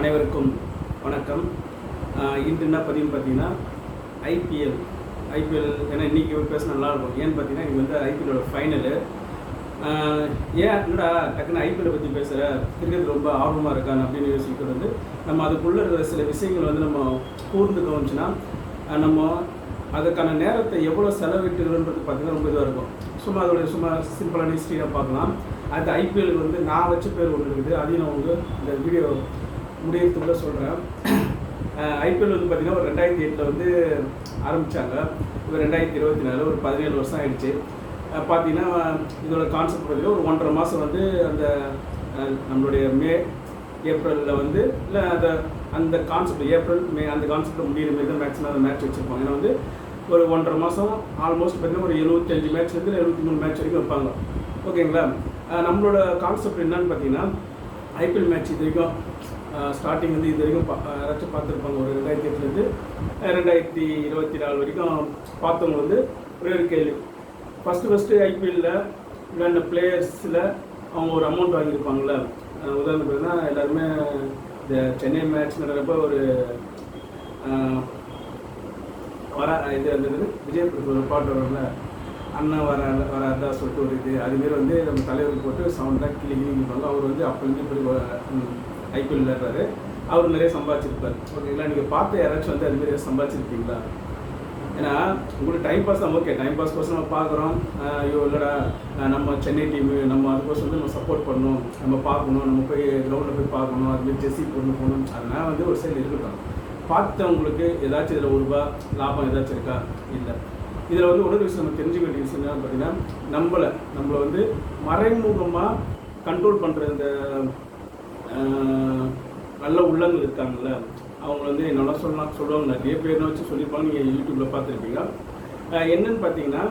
அனைவருக்கும் வணக்கம். இன்று என்ன பதிவு பார்த்தீங்கன்னா ஐபிஎல் ஐபிஎல் ஏன்னா இன்றைக்கி பேச நல்லா இருக்கும். ஏன்னு பார்த்தீங்கன்னா இது வந்து ஐபிஎலோட ஃபைனலு ஏன் என்னடா டக்குன்னு ஐபிஎல் பற்றி பேசுகிற கிரிக்கெட் ரொம்ப ஆர்வமாக இருக்கான் அப்படின்னு யோசிக்கிறது வந்து நம்ம அதுக்குள்ளே இருக்கிற சில விஷயங்கள் வந்து நம்ம கூர்ந்து கவனிச்சுன்னா நம்ம அதுக்கான நேரத்தை எவ்வளோ செலவிட்டுன்றது பார்த்தீங்கன்னா ரொம்ப இதாக இருக்கும். சும்மா அதோடைய சும்மா சிம்பிளான ஹிஸ்ட்ரியாக பார்க்கலாம். அது ஐபிஎலுக்கு வந்து நான் வச்ச பேர் ஒன்று இருக்குது. அதையும் நான் உங்கள் இந்த வீடியோ முடியறதுக்குள்ள சொல்கிறேன் ஐபிஎல் வந்து பார்த்திங்கன்னா ஒரு ரெண்டாயிரத்தி எட்டில் வந்து ஆரம்பித்தாங்க இப்போ ரெண்டாயிரத்தி இருபத்தி நாலு ஒரு பதினேழு வருஷம் ஆயிடுச்சு. பார்த்தீங்கன்னா இதோட கான்செப்ட் பார்த்தீங்கன்னா ஒரு ஒன்றரை மாதம் வந்து அந்த நம்மளுடைய மே ஏப்ரலில் வந்து இல்லை அந்த அந்த கான்செப்ட் ஏப்ரல் மே அந்த கான்செப்டில் முடியிற மாரி தான் மேக்ஸிமம் அந்த மேட்ச் வச்சுருப்பாங்க. ஏன்னா வந்து ஒரு ஒன்றரை மாதம் ஆல்மோஸ்ட் பார்த்தீங்கன்னா ஒரு எழுபத்தஞ்சு மேட்ச்லேருந்து எழுபத்தி மூணு மேட்ச் வரைக்கும் வைப்பாங்க. ஓகேங்களா நம்மளோட கான்செப்ட் என்னன்னு பார்த்தீங்கன்னா ஐபிஎல் மேட்ச் இது வரைக்கும் ஸ்டார்டிங் வந்து இது வரைக்கும் பா- யாராச்சும் பார்த்துருப்பாங்க. ஒரு ரெண்டாயிரத்தி எட்டுலேருந்து ரெண்டாயிரத்தி இருபத்தி நாலு வரைக்கும் பார்த்தவங்க வந்து ஒரே ஒரு கேள்வி. ஃபஸ்ட்டு ஃபஸ்ட்டு ஐபிஎல்லில் விளையாண்ட பிளேயர்ஸில் அவங்க ஒரு அமௌண்ட் வாங்கியிருப்பாங்கள அஹ் உதாரணத்துக்கு பார்த்தீங்கன்னா எல்லாருமே இந்த சென்னை மேட்ச் நடக்கிறப்ப ஒரு வர இது அந்த விஜய் ஒரு பாட்டு வரும்ல. அண்ணன் வர வராதா சொல்லிட்டு ஒரு இது. அதுமாரி வந்து நம்ம தலைவருக்கு போட்டு சவுண்டாக கிளி கிளிப்பாங்க அவர் வந்து அப்போலேருந்து இப்படி ஐபிஎல் விளையாடுறாரு அவர் நிறைய சம்பாதிச்சிருப்பார். ஓகேங்களா? நீங்கள் பார்த்து யாராச்சும் வந்து அதுமாரி சம்பாதிச்சிருக்கீங்களா ஏன்னா உங்களுக்கு டைம் பாஸ் தான் ஓகே டைம் பாஸ் கோசம் நம்ம பார்க்குறோம். ஐயோ இல்லைடா நம்ம சென்னை டீமு நம்ம அதுக்கோசம் வந்து நம்ம சப்போர்ட் பண்ணணும். நம்ம பார்க்கணும். நம்ம போய் கிரவுண்டில் போய் பார்க்கணும். அதுமாரி ஜெர்சி போடணும் போகணும் அதெல்லாம் வந்து ஒரு சைடு இருக்கட்டும். பார்த்தவங்களுக்கு ஏதாச்சும் இதில் ஒரு ரூபா லாபம் ஏதாச்சும் இருக்கா? இல்லை. இதில் வந்து ஒரு விஷயம் நம்ம தெரிஞ்சுக்க வேண்டிய விஷயம் என்னன்னு பார்த்தீங்கன்னா நம்மளை நம்மளை வந்து மறைமுகமாக கண்ட்ரோல் பண்ணுற இந்த நல்ல உள்ளங்கள் இருக்காங்கல்ல. அவங்க வந்து என்னெல்லாம் சொல்லலாம் சொல்லுவாங்க நிறைய பேர் வச்சு சொல்லியிருப்பாங்க. நீங்கள் யூடியூப்பில் பார்த்துருப்பீங்க. என்னன்னு பார்த்தீங்கன்னா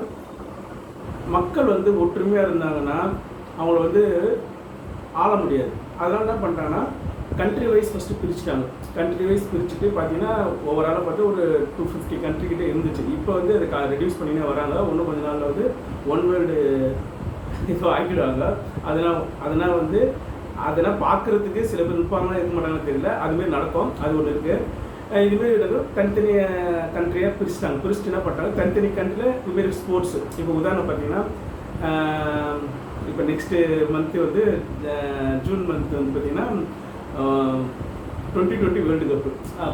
மக்கள் வந்து ஒற்றுமையாக இருந்தாங்கன்னா அவங்கள வந்து ஆள முடியாது. அதனால என்ன பண்ணிட்டாங்கன்னா கண்ட்ரி வைஸ் ஃபஸ்ட்டு பிரிச்சுட்டாங்க. கண்ட்ரி வைஸ் பிரிச்சுட்டு பார்த்தீங்கன்னா ஓவராலாக பார்த்து ஒரு டூ ஃபிஃப்டி கண்ட்ரி கிட்டே இருந்துச்சு. இப்போ வந்து அதை ரெடியூஸ் பண்ணினே வராங்க. இன்னும் கொஞ்ச நாளில் வந்து ஒன் வேர்ல்டு இப்போ ஆக்கிடுவாங்க. அதனால் அதனால் வந்து அதெல்லாம் பார்க்குறதுக்கு சில பேர் இருப்பாங்களா இருக்க மாட்டாங்கன்னு தெரியல. அதுமாரி நடக்கும். அது ஒன்று இருக்குது இதுமாரி தனித்தனி கண்ட்ரியாக பிரிச்சுட்டாங்க. பிரிச்சுட்டு என்ன பண்ணுறாங்க தனித்தனி கண்ட்ரியில் இதுமாரி ஸ்போர்ட்ஸ் இப்போ உதாரணம் பார்த்தீங்கன்னா இப்போ நெக்ஸ்ட்டு மந்த்து வந்து ஜூன் மந்த் வந்து பார்த்தீங்கன்னா டுவெண்ட்டி டுவெண்ட்டி வேர்ல்டு கப்பு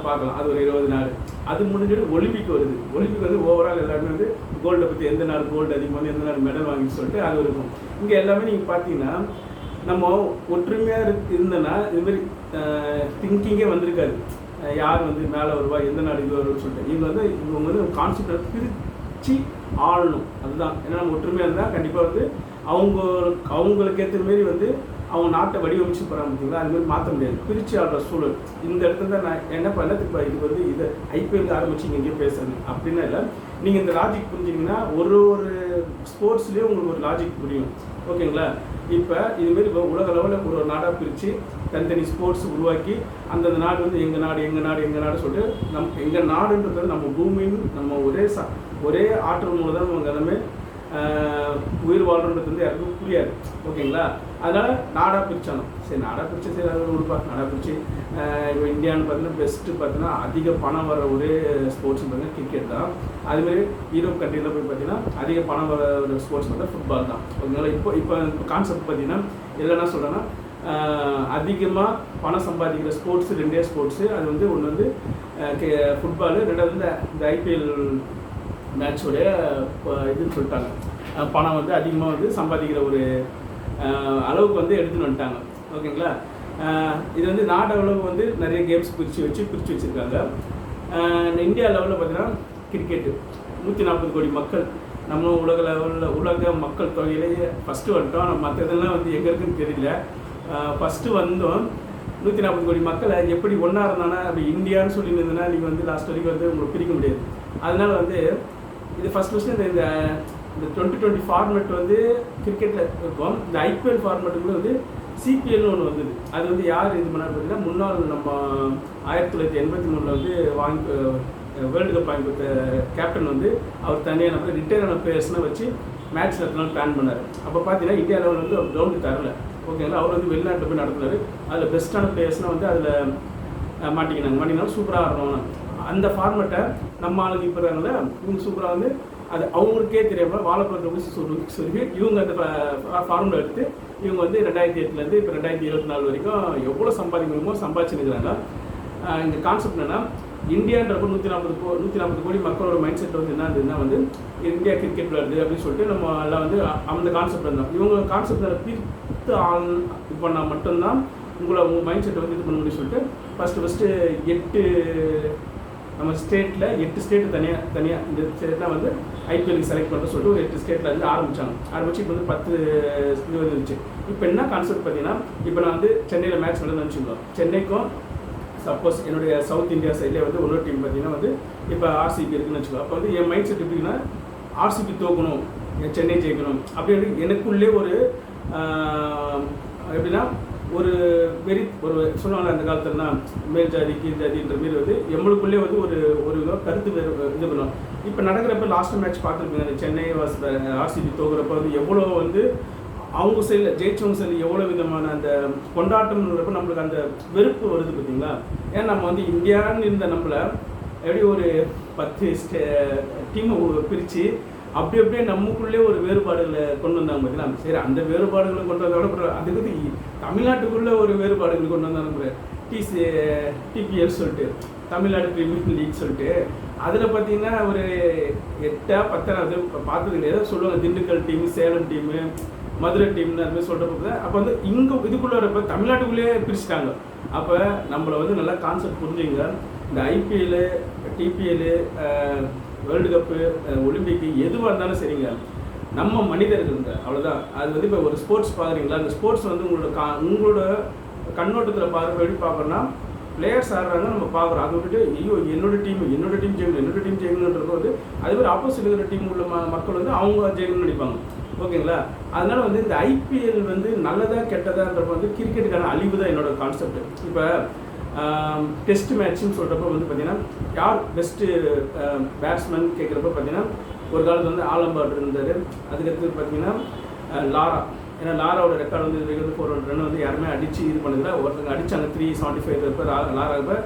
பார்க்கலாம். அது ஒரு இருபது நாள். அது முடிஞ்சிட்டு ஒலிம்பிக் வருது. ஒலிம்பிக் வந்து ஓவரால் எல்லாருமே வந்து கோல்டை பற்றி எந்த நாள் கோல்டு அதிகமாக வந்து எந்த நாள் மெடல் வாங்கி சொல்லிட்டு அது இருக்கும். இங்கே எல்லாமே நீங்கள் பார்த்தீங்கன்னா நம்ம ஒற்றுமையாக இருக்கு இருந்தோன்னா இதுமாரி திங்கிங்கே வந்திருக்காது. யார் வந்து மேலே வருவா எந்த நாடு இது வரும்னு சொல்லிட்டு. இவங்க வந்து இவங்க வந்து கான்செப்டை பிரித்து ஆளணும். அதுதான். ஏன்னா நம்ம ஒற்றுமையாக இருந்தால் கண்டிப்பாக வந்து அவங்க அவங்களுக்கு ஏற்ற மாரி வந்து அவங்க நாட்டை வடிவமைச்சு போகிறாங்க பார்த்தீங்களா அது மாதிரி மாற்ற முடியாது. பிரித்து ஆடுற சூழல். இந்த இடத்துல தான் நான் என்ன பண்ணதுக்கு இப்போ இது வந்து இதை ஐபிஎல் ஆரம்பிச்சு இங்கே எங்கேயும் பேசுறேன். அப்படின்னா இல்லை நீங்கள் இந்த லாஜிக் புரிஞ்சிங்கன்னா ஒரு ஒரு ஸ்போர்ட்ஸ்லேயும் உங்களுக்கு ஒரு லாஜிக் புரியும். ஓகேங்களா? இப்போ இதுமாரி உலக லெவலில் ஒரு ஒரு நாடாக பிரித்து தனித்தனி ஸ்போர்ட்ஸ் உருவாக்கி அந்தந்த நாடு வந்து எங்கள் நாடு எங்கள் நாடு எங்கள் நாடு சொல்லிட்டு நம் எங்கள் நாடுன்றது நம்ம பூமியின் நம்ம ஒரே ச ஒரே ஆற்றல் மூலம் தான் நம்ம எல்லாமே உயிர் வாழ்றது வந்து யாருக்கும் புரியாது. ஓகேங்களா? அதனால் நாடாக பிரிச்சானோ? சரி நாடாக பிரித்து சரி அது கொடுப்பா நாடாக பிரித்து இப்போ இந்தியான்னு பார்த்தீங்கன்னா பெஸ்ட்டு பார்த்தீங்கன்னா அதிக பணம் வர ஒரே ஸ்போர்ட்ஸ் பார்த்தீங்கன்னா கிரிக்கெட் தான். அதுமாரி யூரோப் கண்ட்ரியில் போய் பார்த்தீங்கன்னா அதிக பணம் வர ஒரு ஸ்போர்ட்ஸ் பார்த்தா ஃபுட்பால் தான். ஓகேங்களா? இப்போ இப்போ கான்செப்ட் பார்த்தீங்கன்னா இதில் என்ன சொல்கிறேன்னா அதிகமாக பணம் சம்பாதிக்கிற ஸ்போர்ட்ஸ் ரெண்டே ஸ்போர்ட்ஸு அது வந்து ஒன்று வந்து ஃபுட்பாலு ரெண்டாவது இந்த ஐபிஎல் மேட்சோடைய இதுன்னு சொல்லிட்டாங்க. பணம் வந்து அதிகமாக வந்து சம்பாதிக்கிற ஒரு அளவுக்கு வந்து எடுத்துன்னு வந்துட்டாங்க. ஓகேங்களா? இது வந்து நாடு அளவு வந்து நிறைய கேம்ஸ் பிரித்து வச்சு பிரித்து வச்சுருக்காங்க. இந்தியா லெவலில் பார்த்தீங்கன்னா கிரிக்கெட்டு நூற்றி நாற்பது கோடி மக்கள். நம்ம உலக லெவலில் உலக மக்கள் தொகையிலேயே ஃபஸ்ட்டு வந்துட்டோம். நம்ம மற்றதெல்லாம் வந்து எங்கே இருக்குன்னு தெரியல. ஃபஸ்ட்டு வந்தோம். நூற்றி நாற்பது கோடி மக்களை எப்படி ஒன்றா இருந்தானா அப்படி இந்தியான்னு சொல்லி இருந்ததுன்னா நீங்கள் வந்து லாஸ்ட் வரைக்கும் வந்து உங்களுக்கு பிரிக்க முடியாது. அதனால் வந்து இது ஃபஸ்ட் ஃபஸ்ட்டு இந்த இந்த இந்த டுவெண்ட்டி டுவெண்ட்டி ஃபார்மெட் வந்து கிரிக்கெட்டில் இருக்கும் இந்த ஐபிஎல் ஃபார்மெட்டுக்குள்ள வந்து சிபிஎல்னு ஒன்று வந்தது. அது வந்து யார் இது பண்ணார் பார்த்தீங்கன்னா முன்னாள் நம்ம ஆயிரத்தி தொள்ளாயிரத்தி எண்பத்தி மூணில் வந்து வாங்கி வேர்ல்டு கப் வாங்கி கொடுத்த கேப்டன் வந்து அவர் தனியாக நம்ம ரிட்டையரான ஆன பிளேயர்ஸ்னால் வச்சு மேட்ச் நடத்தினாலும் பிளான் பண்ணார். அப்போ பார்த்தீங்கன்னா இந்தியா லெவலில் வந்து அவர் கிரவுண்டு தரல. ஓகேங்களா அவர் வந்து வெளிநாட்டில் போய் நடத்துனார். அதில் பெஸ்ட்டான பிளேயர்ஸ்னால் வந்து அதில் மாட்டிக்கினாங்க. மாட்டிங்கன்னா சூப்பராக ஆடணும் அந்த ஃபார்மெட்டை நம்ம ஆளுங்க இப்போ இவங்க சூப்பராக வந்து அது அவங்களுக்கே தெரியாமல் வாழைப்பழத்தை ஊசி சொல்லி சொல்லி இவங்க அந்த ஃபார்முலா எடுத்து இவங்க வந்து ரெண்டாயிரத்தி எட்டுலேருந்து இப்போ ரெண்டாயிரத்தி இருபத்தி நாலு வரைக்கும் எவ்வளோ சம்பாதிக்க முடியுமோ சம்பாதிச்சுருக்கிறாங்க இந்த கான்செப்ட் என்னென்னா இந்தியான்றப்ப நூற்றி நாற்பது கோ நூற்றி நாற்பது கோடி மக்களோட மைண்ட் செட் வந்து என்ன இருந்ததுன்னா வந்து இந்தியா கிரிக்கெட் விளையாடுது அப்படின்னு சொல்லிட்டு நம்ம எல்லாம் வந்து அந்த கான்செப்ட் இருந்தோம் இவங்க கான்செப்டை பிரித்து ஆள் இது பண்ணால் மட்டும்தான் உங்களை உங்கள் மைண்ட் செட்டை வந்து இது பண்ண முடியும்னு சொல்லிட்டு ஃபஸ்ட்டு ஃபஸ்ட்டு எட்டு நம்ம ஸ்டேட்டில் எட்டு ஸ்டேட்டு தனியாக தனியாக இந்த ஸ்டேட்லாம் வந்து ஐபிஎல் செலக்ட் பண்ணுறது சொல்லிட்டு ஒரு எட்டு ஸ்டேட்டில் வந்து ஆரம்பித்தாங்க ஆரம்பித்து இப்போ வந்து பத்து இது வந்துருச்சு. இப்போ என்ன கான்செப்ட் பார்த்தீங்கன்னா இப்போ நான் வந்து சென்னையில் மேட்ச் நடந்து வச்சுருக்கோம் சென்னைக்கும் சப்போஸ் என்னுடைய சவுத் இந்தியா சைட்லேயே வந்து இன்னொரு டீம் பார்த்தீங்கன்னா வந்து இப்போ ஆர்சிபி இருக்குன்னு வச்சுக்கோ அப்போ வந்து என் மைண்ட் செட் எப்படின்னா ஆர்சிபி தோக்கணும் என் சென்னை ஜெயிக்கணும். அப்படின்னு எனக்குள்ளே ஒரு எப்படின்னா ஒரு வெறி ஒரு சொன்னால அந்த காலத்துலனா மேல் ஜாதி கீழ் ஜாதின்ற மாரி வந்து எங்களுக்குள்ளே வந்து ஒரு ஒரு விதம் கருத்து வேறு இது பண்ணுவோம் இப்போ நடக்கிறப்ப லாஸ்ட் மேட்ச் பார்த்துருப்பீங்க அந்த சென்னை வாஸ் ஆர்சிபி தோக்குறப்ப வந்து எவ்வளோ வந்து அவங்க சைடில் ஜெயிச்சவங்க சைடில் எவ்வளோ விதமான அந்த கொண்டாட்டம்ன்றப்ப நம்மளுக்கு அந்த வெறுப்பு வருது பார்த்தீங்களா ஏன்னா நம்ம வந்து இந்தியான்னு இருந்த நம்மளை எப்படி ஒரு பத்து டீமை பிரித்து அப்படி அப்படியே நமக்குள்ளே ஒரு வேறுபாடுகளை கொண்டு வந்தாங்க பார்த்தீங்களா சரி அந்த வேறுபாடுகளை கொண்டு வந்தோட அப்புறம் அதுக்கு தமிழ்நாட்டுக்குள்ளே ஒரு வேறுபாடுகள் கொண்டு வந்தாங்க டிசி டிபிஎல் சொல்லிட்டு தமிழ்நாடு பிரீமியர் லீக் சொல்லிட்டு அதில் பார்த்தீங்கன்னா ஒரு எட்டா பத்தாவது பார்த்தது கிடையாது. சொல்லுவாங்க திண்டுக்கல் டீம் சேலம் டீமு மதுரை டீம்னு அது மாதிரி சொல்கிறப்ப அப்போ வந்து இங்கே இதுக்குள்ளே வரப்போ தமிழ்நாட்டுக்குள்ளேயே பிரிச்சுட்டாங்க. அப்போ நம்மளை வந்து நல்லா கான்செப்ட் புரிஞ்சுங்க. இந்த IPL TPL world cup olympic எதுவாக இருந்தாலும் சரிங்க. நம்ம மனிதர்கள்ங்க அவ்வளோதான் அது வந்து இப்போ ஒரு ஸ்போர்ட்ஸ் பார்க்குறீங்களா அந்த ஸ்போர்ட்ஸ் வந்து உங்களோட கா உங்களோட கண்ணோட்டத்தில் பார்க்குற எப்படி பார்க்குறோன்னா பிளேயர்ஸ் ஆடுறாங்க நம்ம பார்க்குறோம். அதை விட்டுட்டு ஐயோ என்னோட டீம் என்னோட டீம் ஜெயிக்கணும் என்னோட டீம் ஜெயிக்கணுன்றது வந்து அதே மாதிரி ஆப்போசிட் இருக்கிற டீம் உள்ள மக்கள் வந்து அவங்க ஜெயிக்கணும்னு நினைப்பாங்க. ஓகேங்களா? அதனால வந்து இந்த ஐபிஎல் வந்து நல்லதா கெட்டதான்றப்ப வந்து கிரிக்கெட்டுக்கான அழிவு தான் என்னோட கான்செப்ட் இப்போ டெஸ்ட் மேட்ச்னு சொல்கிறப்ப வந்து பார்த்தீங்கன்னா யார் பெஸ்ட்டு பேட்ஸ்மேன் கேட்குறப்ப பார்த்தீங்கன்னா ஒரு காலத்தில் வந்து ஆலம்பாட் இருந்தார். அதுக்கடுத்து பார்த்தீங்கன்னா லாரா. ஏன்னா லாராவோட ரெக்கார்டு வந்து இது வரைக்கும் ஃபோர் ஹண்ட்ரட் ரன் வந்து யாருமே அடிச்சு இது பண்ணதில்ல. ஒருத்தங்க அடித்தாங்க த்ரீ செவன்ட்டி ஃபைவ் இப்போ லாரா இப்போ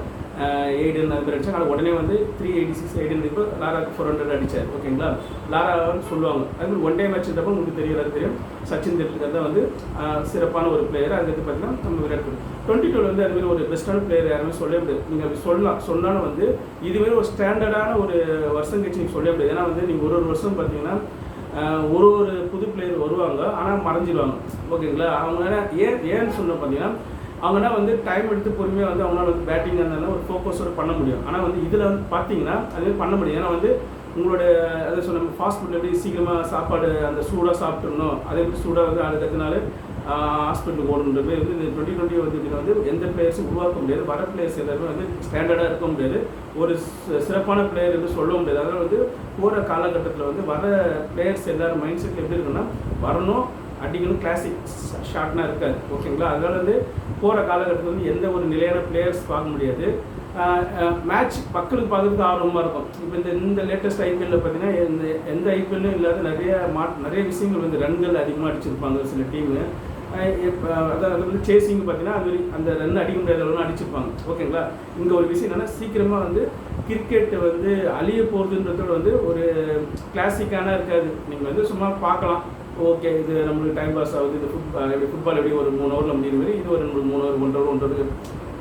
எயிடன் அது மாதிரி அடிச்சாங்க ஆனால் உடனே வந்து த்ரீ எயிட்டி சிக்ஸ் எயிடன் இப்போ லாராக்கு ஃபோர் ஹண்ட்ரட் அடிச்சார். ஓகேங்களா? லாரான்னு சொல்லுவாங்க. அதுமாதிரி ஒன் டே மேட்ச்ன்றப்ப உங்களுக்கு தெரியறது தெரியும். சச்சின் தெண்டுல்கர் தான் வந்து சிறப்பான ஒரு பிளேயர் அதுக்கு பார்த்தீங்கன்னா நம்ம விராட் கோலி. டுவெண்ட்டி டூவில் வந்து அது மாதிரி ஒரு பெஸ்ட்டான பிளேயர் யாருமே சொல்ல முடியாது. நீங்கள் அப்படி சொல்லலாம். சொன்னாலும் வந்து இதுமாரி ஒரு ஸ்டாண்டர்டான ஒரு வருஷம் கழிச்சு நீங்கள் சொல்ல முடியாது. ஏன்னா வந்து நீங்கள் ஒரு ஒரு வருஷம் பார்த்தீங்கன்னா ஒரு ஒரு புது பிளேயர் வருவாங்க. ஆனால் மறைஞ்சிடுவாங்க ஓகேங்களா? அவங்க ஏன் ஏன்னு சொன்ன பார்த்தீங்கன்னா அவங்கன்னா வந்து டைம் எடுத்து பொறுமையாக வந்து அவங்களால வந்து பேட்டிங் இருந்தாலும் ஒரு ஃபோக்கஸோடு பண்ண முடியும். ஆனால் வந்து இதில் வந்து பார்த்தீங்கன்னா அது பண்ண முடியும் ஏன்னா வந்து உங்களோட அதை சொன்ன ஃபாஸ்ட் ஃபுட் எப்படி சீக்கிரமாக சாப்பாடு அந்த சூடாக சாப்பிட்றணும் அதே மாதிரி சூடாக வந்து அதுக்கத்தினால ஹாஸ்பிட்டலுக்கு ஓடணுன்ற மாதிரி வந்து இந்த டுவெண்ட்டி டுவெண்ட்டி வந்து இப்படி வந்து எந்த பிளேயர்ஸும் உருவாக்க முடியாது. வர பிளேயர்ஸ் எல்லாருமே வந்து ஸ்டாண்டர்டாக இருக்க முடியாது. ஒரு சிறப்பான பிளேயர் என்று சொல்ல முடியாது. அதனால் வந்து போகிற காலகட்டத்தில் வந்து வர பிளேயர்ஸ் எல்லோரும் மைண்ட் செட் எப்படி இருக்குன்னா வரணும் அடிக்கணும் கிளாசிக் ஷாட்னா இருக்காது. ஓகேங்களா அதனால வந்து போகிற காலகட்டத்தில் வந்து எந்த ஒரு நிலையான பிளேயர்ஸ் பார்க்க முடியாது. மேட்ச் மக்களுக்கு பார்க்கறதுக்கு ஆர்வமாக இருக்கும். இப்போ இந்த இந்த லேட்டஸ்ட் ஐபிஎல்ல பார்த்தீங்கன்னா எந்த எந்த ஐபிஎல்லும் இல்லாத நிறைய மா நிறைய விஷயங்கள் வந்து ரன்கள் அதிகமாக அடிச்சிருப்பாங்க சில டீமு இப்போ அதாவது வந்து சேசிங் பார்த்தீங்கன்னா அது அந்த ரன் அடிக்க முடியாத அளவுலாம் அடிச்சிருப்பாங்க. ஓகேங்களா இங்கே ஒரு விஷயம் என்னென்னா சீக்கிரமாக வந்து கிரிக்கெட் வந்து அழிய போகிறதுன்றதோட வந்து ஒரு கிளாசிக்கான இருக்காது. நீங்கள் வந்து சும்மா பார்க்கலாம். ஓகே இது நம்மளுக்கு டைம் பாஸ் ஆகுது. இது ஃபுட் எப்படி ஃபுட்பால் எப்படி ஒரு மூணு ஹவரில் முடியுற மாதிரி இது ஒரு நம்மளுக்கு மூணு ஹவர் ஒன்றரை ஒன்றரை ஒன்றரை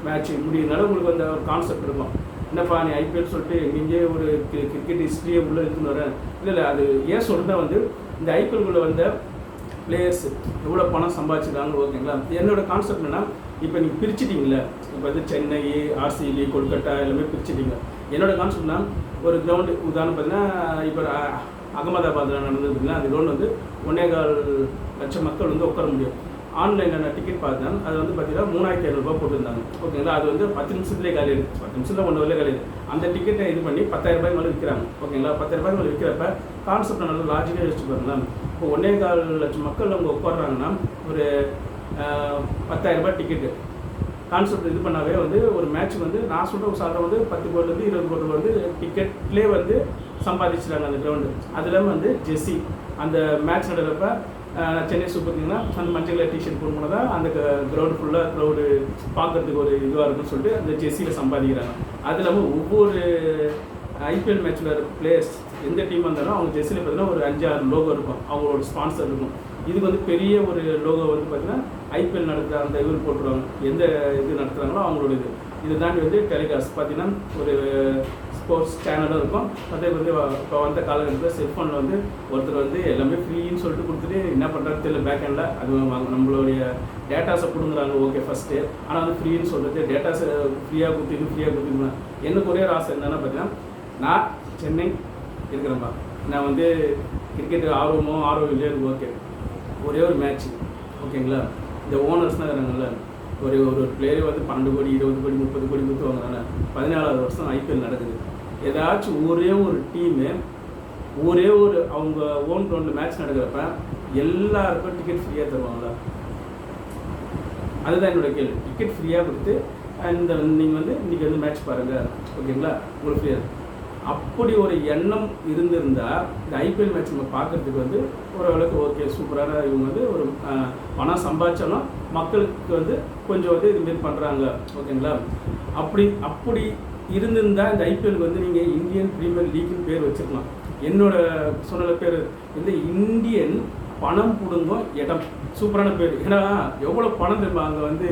மேட்ச் முடியுறதுனால உங்களுக்கு அந்த ஒரு கான்செப்ட் இருக்கும். என்னப்பா நீ ஐபிஎல் சொல்லிட்டு எங்கேயே ஒரு கிரிக்கெட் ஹிஸ்ட்ரியே உள்ளே இருக்குன்னு வரேன் இல்லை இல்லை அது ஏன் சொல்லிட்டா வந்து இந்த ஐபிஎல்குள்ளே வந்த பிளேயர்ஸ் எவ்வளோ பணம் சம்பாதிச்சிருக்காங்க ஓகேங்களா? என்னோட கான்செப்ட் என்னென்னா இப்போ நீங்கள் பிரிச்சிட்டீங்களே இப்போ வந்து சென்னை ஆர்சிபி கொல்கட்டா எல்லாமே பிரிச்சிட்டிங்க. என்னோட கான்செப்ட்னா ஒரு கிரவுண்டு உதாரணம் பார்த்தீங்கன்னா இப்போ அகமதாபாத்தில் நடந்ததுன்னா அந்த லோன் வந்து ஒன்னேகால் லட்சம் மக்கள் வந்து உட்கார முடியும். ஆன்லைனில் நான் டிக்கெட் பார்த்தேன். அது வந்து பார்த்தீங்கன்னா மூணாயிரத்தி ஐநூறுரூபா போட்டிருந்தாங்க. ஓகேங்களா அது வந்து பத்து நிமிஷத்துலேயே காலி இருக்குது பத்து நிமிஷத்தில் ஒன்று வரல காலி அந்த டிக்கெட்டை இது பண்ணி பத்தாயிரம் ரூபாய் மேலே விற்கிறாங்க ஓகேங்களா பத்தாயிரம் ரூபாய் மேலே விற்கிறப்ப கான்செப்ட் நல்ல லாஜிக்காக யோசிச்சு பாருங்களேன். இப்போ ஒன்னே கால் லட்சம் மக்கள் அவங்க உட்காடுறாங்கன்னா ஒரு ஆஹ், பத்தாயிரம் ரூபாய் டிக்கெட்டு கான்செப்ட் இது பண்ணாவே வந்து ஒரு மேட்ச் வந்து நான் சொல்கிற ஒரு வந்து பத்து கோடிலேருந்து இருபது கோடி வந்து டிக்கெட்லேயே வந்து சம்பாதிச்சிட்டாங்க அந்த கிரவுண்டு அதில் வந்து ஜெஸ்ஸி அந்த மேட்ச் நடக்கிறப்ப சென்னை சூப்பர் கிங்னா அந்த மஞ்சள் கலர் டிஷர்ட் போடும்போது தான் அந்த கிரவுண்ட் ஃபுல்லாக க்ரௌடு பார்க்கறதுக்கு ஒரு இதுவாக இருக்கும்னு சொல்லிட்டு அந்த ஜெர்சியில் சம்பாதிக்கிறாங்க. அது இல்லாமல் ஒவ்வொரு ஐபிஎல் மேட்ச்சில் பிளேயர்ஸ் எந்த டீம் வந்தாலும் அவங்க ஜெர்சியில் பார்த்தீங்கன்னா ஒரு அஞ்சு ஆறு லோகோ இருக்கும். அவங்களோட ஸ்பான்சர் இருக்கும். இதுக்கு வந்து பெரிய ஒரு லோகோ வந்து பார்த்தீங்கன்னா ஐபிஎல் நடத்துகிற அந்த இவர் போட்டுருவாங்க. எந்த இது நடத்துகிறாங்களோ அவங்களோட இது. இது தாண்டி வந்து டெலிகாஸ்ட் பார்த்தீங்கன்னா ஒரு ஸ்போர்ட்ஸ் சேனலும் இருக்கும். அதே வந்து இப்போ வந்த காலகட்டத்தில் செல்ஃபோனில் வந்து ஒருத்தர் வந்து எல்லாமே ஃப்ரீன்னு சொல்லிட்டு கொடுத்துட்டு என்ன பண்ணுறது தெரியல பேக் ஹேண்டில் அது வாங்க- நம்மளுடைய டேட்டாஸை கொடுங்குறாங்க ஓகே ஃபஸ்ட்டு ஆனால் வந்து ஃப்ரீன்னு சொல்கிறது டேட்டாஸை ஃப்ரீயாக கொடுத்துட்டு ஃப்ரீயாக கொடுத்துக்கணும் எனக்கு ஒரே ஒரு ஆசை என்னென்னா பார்த்தீங்கன்னா நான் சென்னை இருக்கிறேன்ப்பா நான் வந்து கிரிக்கெட் ஆர்வமோ ஆர்வம் இல்லையோ எனக்கு ஓகே ஒரே ஒரு மேட்ச் ஓகேங்களா இந்த ஓனர்ஸ் தான் இருக்கிறாங்கல்ல ஒரு ஒரு பிளேயர் வந்து பன்னெண்டு கோடி இருபது கோடி முப்பது கோடி கொடுத்து வாங்குறாங்க. பதினாலாவது வருஷம் ஐபிஎல் நடக்குது. ஏதாச்சும் ஒரே ஒரு டீமு ஒரே ஒரு அவங்க ஓன் கிரவுண்டில் மேட்ச் நடக்கிறப்ப எல்லாருக்கும் டிக்கெட் ஃப்ரீயாக தருவாங்களா அதுதான் என்னோட கேள்வி. டிக்கெட் ஃப்ரீயாக கொடுத்து இந்த நீங்கள் வந்து இன்றைக்கி வந்து மேட்ச் பாருங்கள் ஓகேங்களா? உங்களுக்கு ஃப்ரீயாக அப்படி ஒரு எண்ணம் இருந்திருந்தால் இந்த ஐபிஎல் மேட்ச் நம்ம பார்க்கறதுக்கு வந்து ஓரளவுக்கு ஓகே சூப்பரான இவங்க வந்து ஒரு பணம் சம்பாதிச்சாலும் மக்களுக்கு வந்து கொஞ்சம் வந்து இதுமாரி பண்ணுறாங்க ஓகேங்களா? அப்படி அப்படி இருந்திருந்தா இந்த ஐபிஎல் வந்து நீங்கள் இந்தியன் பிரீமியர் லீக்னு பேர் வச்சுருக்கலாம். என்னோட சொன்ன பேர் இந்த இந்தியன் பணம் பிடுங்கும் இடம். சூப்பரான பேர். ஏன்னா எவ்வளோ பணம் தெரியுமா? அங்கே வந்து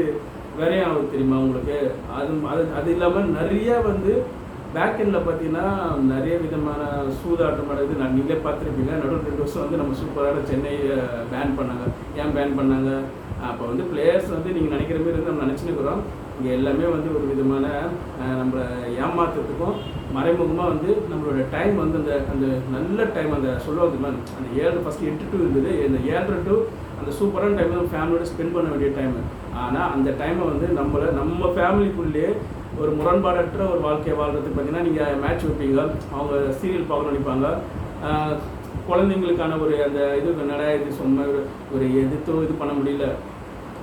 வேறே ஆகுது தெரியுமா உங்களுக்கு? அது அது அது இல்லாமல் நிறைய வந்து பேக்கெண்டில் பார்த்தீங்கன்னா நிறைய விதமான சூதாட்டம் நடக்குது. நான் நீங்களே பார்த்துருப்பீங்க. நடுவில் ரெண்டு வருஷம் வந்து நம்ம சூப்பரான சென்னையை பேன் பண்ணாங்க. ஏன் பேன் பண்ணாங்க? அப்போ வந்து பிளேயர்ஸ் வந்து நீங்கள் நினைக்கிற மாதிரி இருந்து நம்ம இருக்கிறோம். இங்கே எல்லாமே வந்து ஒரு விதமான நம்மளை ஏமாத்துறதுக்கும் மறைமுகமாக வந்து நம்மளோட டைம் வந்து அந்த அந்த நல்ல டைம் அந்த சொல்லுவாங்க மேம் அந்த ஏழு ஃபஸ்ட்டு எட்டு டூ இருந்தது. இந்த ஏழரை டூ அந்த சூப்பரான டைம் வந்து ஃபேமிலியோட ஸ்பெண்ட் பண்ண வேண்டிய டைம் ஆனால் அந்த டைமை வந்து நம்மளை நம்ம ஃபேமிலிக்குள்ளேயே ஒரு முரண்பாடற்ற ஒரு வாழ்க்கையை வாழ்றதுக்கு பார்த்தீங்கன்னா நீங்கள் மேட்ச் வைப்பீங்க. அவங்க சீரியல் பார்க்கணும் நினைப்பாங்க. குழந்தைங்களுக்கான ஒரு அந்த இது என்னடா இது சும்மா ஒரு எதிர்த்தோ இது பண்ண முடியல.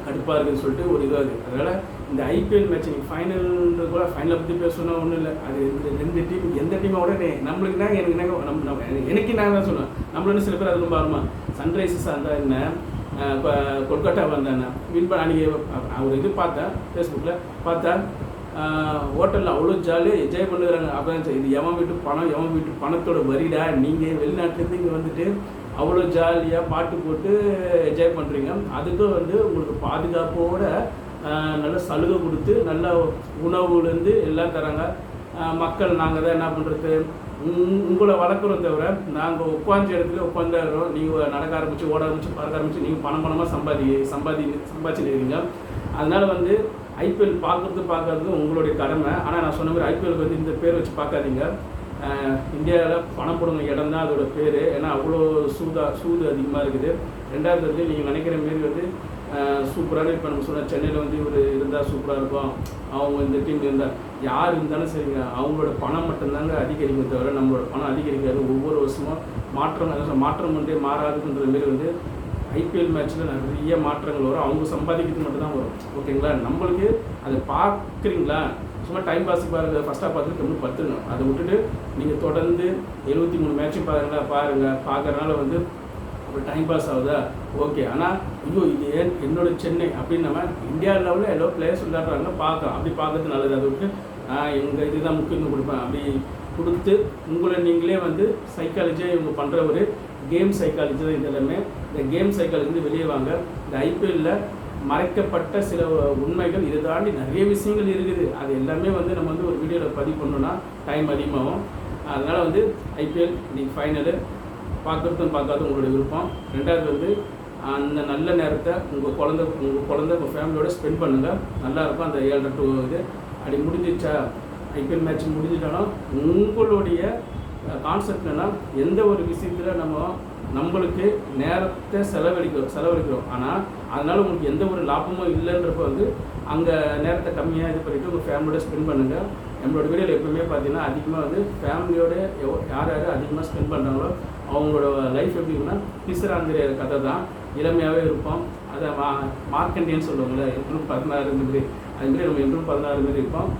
கடுப்பாக இருக்குதுன்னு சொல்லிட்டு ஒரு இதாக இருக்குது அதனால் இந்த ஐபிஎல் மேட்ச் நீங்கள் ஃபைனல்ன்றது கூட ஃபைனலை பற்றி பேசணும்னா ஒன்றும் இல்லை. அது இந்த ரெண்டு டீம் எந்த டீமோட நம்மளுக்கு தான் எனக்கு என்ன நம்ம நம்ம எனக்கு நான் தான் சொன்னேன் நம்மளும் சில பேர் அது ரொம்ப ஆர்வமா சன்ரைசர்ஸாக இருந்தால் என்ன? இப்போ கொல்கட்டா வந்தானே வின் பண்ண அன்றைக்கி ஒரு இது பார்த்தேன் ஃபேஸ்புக்கில் பார்த்தேன் ஹோட்டலில் அவ்வளோ ஜாலியாக என்ஜாய் பண்ணுறாங்க அப்போ இது எவன் வீட்டு பணம் எவன் வீட்டு பணத்தோட வரிடா? நீங்கள் வெளிநாட்டுலேருந்து இங்கே வந்துட்டு அவ்வளோ ஜாலியாக பாட்டு போட்டு என்ஜாய் பண்ணுறீங்க அதுக்கும் வந்து உங்களுக்கு பாதுகாப்போட நல்ல சலுகை கொடுத்து நல்ல உணவுலேருந்து எல்லாம் தராங்க. மக்கள் நாங்கள் தான் என்ன பண்ணுறது உங்களை வளர்க்குறோம் தவிர நாங்கள் உட்காந்த இடத்துல உட்காந்துறோம் நீங்கள் நடக்க ஆரம்பிச்சு ஓட ஆரம்பிச்சு பார்க்க ஆரம்பித்து நீங்கள் பணம் பணமாக சம்பாதி சம்பாதி சம்பாதிச்சுட்டு இருக்கீங்க. அதனால் வந்து ஐபிஎல் பார்க்குறது பார்க்கறது உங்களுடைய கடமை. ஆனால் நான் சொன்ன மாதிரி ஐபிஎலுக்கு வந்து இந்த பேர் வச்சு பார்க்காதீங்க. இந்தியாவில் பணம் போடுங்க இடம் தான் அதோட பேர். ஏன்னா அவ்வளோ சூதா சூது அதிகமாக இருக்குது. ரெண்டாவது வந்து நீங்கள் நினைக்கிற மாரி வந்து சூப்பரான இப்போ நம்ம சொன்ன சென்னையில் வந்து இவர் இருந்தால் சூப்பராக இருக்கும். அவங்க இந்த டீமில் இருந்தால் யார் இருந்தாலும் சரிங்க அவங்களோட பணம் மட்டும்தாங்க அதிகரிக்கும் தவிர நம்மளோட பணம் அதிகரிக்காது. ஒவ்வொரு வருஷமும் மாற்றம் மாற்றம் வந்து மாறாதுன்ற மாரி வந்து ஐபிஎல் மேட்ச்சில் நிறைய மாற்றங்கள் வரும். அவங்க சம்பாதிக்கிறது மட்டும் தான் வரும். ஓகேங்களா? நம்மளுக்கு அதை பார்க்குறீங்களா? சும்மா டைம் பாஸ் பாருங்க. ஃபஸ்ட்டாக பார்த்துட்டு ரொம்ப பத்துங்க. அதை விட்டுட்டு நீங்கள் தொடர்ந்து எழுபத்தி மூணு மேட்ச்சும் பாருங்களா பாருங்கள் பார்க்கறனால வந்து ஒரு டைம் பாஸ் ஆகுதா? ஓகே ஆனால் ஐயோ இது ஏன் என்னோட சென்னை அப்படின்னு நம்ம இந்தியா லெவலில் ஏதோ பிளேயர்ஸ் விளையாடுறாங்க. பார்க்கலாம். அப்படி பார்க்கறது நல்லது. அதை விட்டு நான் எங்கள் இதுதான் முக்கியத்துவம் கொடுப்பேன். அப்படி கொடுத்து உங்களை நீங்களே வந்து சைக்காலஜியாக இவங்க பண்ணுற ஒரு கேம் சைக்காலஜி தான் இது எல்லாமே. இந்த கேம் சைக்காலஜி வெளியே வாங்க. இந்த ஐபிஎல்லில் மறைக்கப்பட்ட சில உண்மைகள் இதை தாண்டி நிறைய விஷயங்கள் இருக்குது. அது எல்லாமே வந்து நம்ம வந்து ஒரு வீடியோவில் பதிவு பண்ணோன்னா டைம் அதிகமாகும். அதனால் வந்து ஐபிஎல் இன்னைக்கு ஃபைனலு பார்க்குறதும் பார்க்காத உங்களுடைய விருப்பம். ரெண்டாவது வந்து அந்த நல்ல நேரத்தை உங்கள் குழந்த உங்கள் குழந்த உங்கள் ஃபேமிலியோட ஸ்பெண்ட் பண்ணுங்கள் நல்லாயிருக்கும் அந்த ஏழரை டூ இது. அப்படி முடிஞ்சிச்சா ஐபிஎல் மேட்ச் முடிஞ்சிட்டாலும் உங்களுடைய கான்செப்ட் என்னென்னா எந்த ஒரு விஷயத்தில் நம்ம நம்மளுக்கு நேரத்தை செலவழிக்கிறோம் செலவழிக்கிறோம். ஆனால் அதனால் உங்களுக்கு எந்த ஒரு லாபமும் இல்லைன்றப்ப வந்து அங்கே நேரத்தை கம்மியாக இது பண்ணிவிட்டு உங்கள் ஃபேமிலியோட ஸ்பெண்ட் பண்ணுங்கள் நம்மளோட வீடியோவில் எப்பவுமே பார்த்தீங்கன்னா அதிகமாக வந்து ஃபேமிலியோட எவ் யார் யார் அதிகமாக ஸ்பெண்ட் பண்ணுறாங்களோ அவங்களோட லைஃப் எப்படி இருக்குன்னா பிசுராங்கிற கதை தான். இளமையாகவே இருப்போம். அதை மா மார்க்கண்டியன்னு சொல்லுவாங்கள்ல என்றும் பதினாறு மாதிரி. அதுமாரி நம்ம என்றும் பதினாறு மாதிரி இருப்போம்.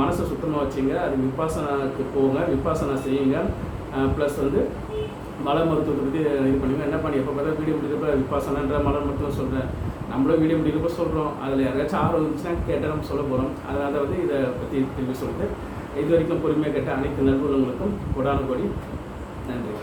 மனசை சுத்தமாக வச்சுங்க. அது விபாசனாக்கு போங்க. விபாசனா செய்யுங்க. ப்ளஸ் வந்து மலை மருத்துவத்தை பற்றி இது பண்ணுங்க. என்ன பண்ணி எப்போ பார்த்தா வீடியோ முடிக்கிறப்ப விபாசனன்ற மலை மருத்துவம் சொல்கிறேன் நம்மளும் வீடியோ முடிக்கிறப்ப சொல்கிறோம் அதில் யாராச்சும் ஆர்வம் இருந்துச்சுன்னா கேட்டால் நம்ம சொல்ல போகிறோம் அதனால் வந்து இதை பற்றி திரும்பி சொல்லிட்டு இது வரைக்கும் பொறுமையாக கேட்ட அனைத்து நண்பர்களுக்கும் கொடான கோடி. நன்றி.